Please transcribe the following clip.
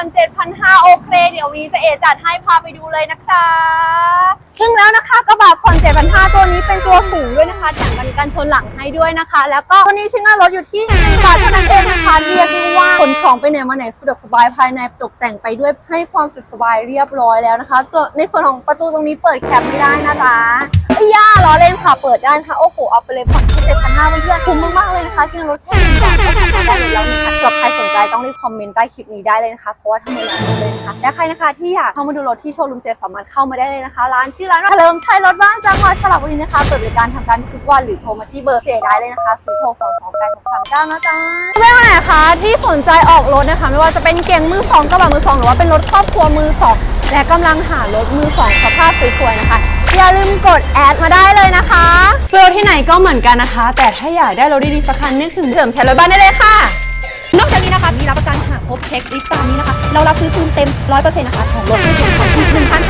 วันนี้จะเอจัดให้พาไปดูเลยนะคะซึ่งแล้วนะคะกระบะผ่อน7,500 ตัวนี้เป็นตัวสูงด้วยนะคะแถมกันกันชนหลังให้ด้วยนะคะ แล้วก็ตัวนี้ชิ้นหน้ารถอยู่ที่1บาทเท่านั้นเองนะคะเรียกได้ว่าขนของไปไหนมาไหนสะดวกสบายภายในตกแต่งไปด้วยให้ความสุขสบายเรียบร้อยแล้วนะคะตัวในส่วนของประตูตรงนี้เปิดแคปไม่ได้นะคะไอ้ย่าล้อเล่นค่ะเปิดได้นะคะโอ้โหเอาไปเลยผ่อนแค่7,500เพื่อนๆคุ้มมากๆเลยนะคะชิ้นรถแค่หนึ่งบาทก็สามารถได้รถแล้วนะคะสำหรับใคร สนใจต้องรีบคอมเมนต์ใต้คลิปนี้ได้เลยนะคะเพราะว่าทำไมร้านนี้เลยนะคะและใครนะคะที่อยากเข้ามาดูรถที่โชว์รูมเซฟสามารถเข้ามาได้เลยนะคะร้านชื่อร้านว่าเฉลิมชัยรถบ้านจังหวัดสระบุรีนะคะเปิดบริการทำการทุกวันหรือโทรมาที่เบอร์เจได้เลยนะคะศูนย์หกสองสองแปดหกสามเก้านะจ๊ะเพื่อนๆคนไหนคะที่สนใจออกรถนะคะ ไม่ว่าจะเป็นเก่งมือสองกระบะมือสองหรือว่าเป็นรถครอบครัวมือสองและกำลังหารถมือสองสภาพสวยๆนะคะอย่าลืมกดแอดมาได้เลยนะคะซื้อรถที่ไหนก็เหมือนกันนะคะ แต่ถ้าอยากได้รถดีๆสักคันนึกถึงเฉลิมชัยรถบ้านได้เลยค่ะ นอกจากนี้นะคะ ครบเช็คลิสต์ตามนี้นะคะ เรารับซื้อคืนเต็ม 100%นะคะของรถไม่เสียหายอีกหนึ่งคันค่ะ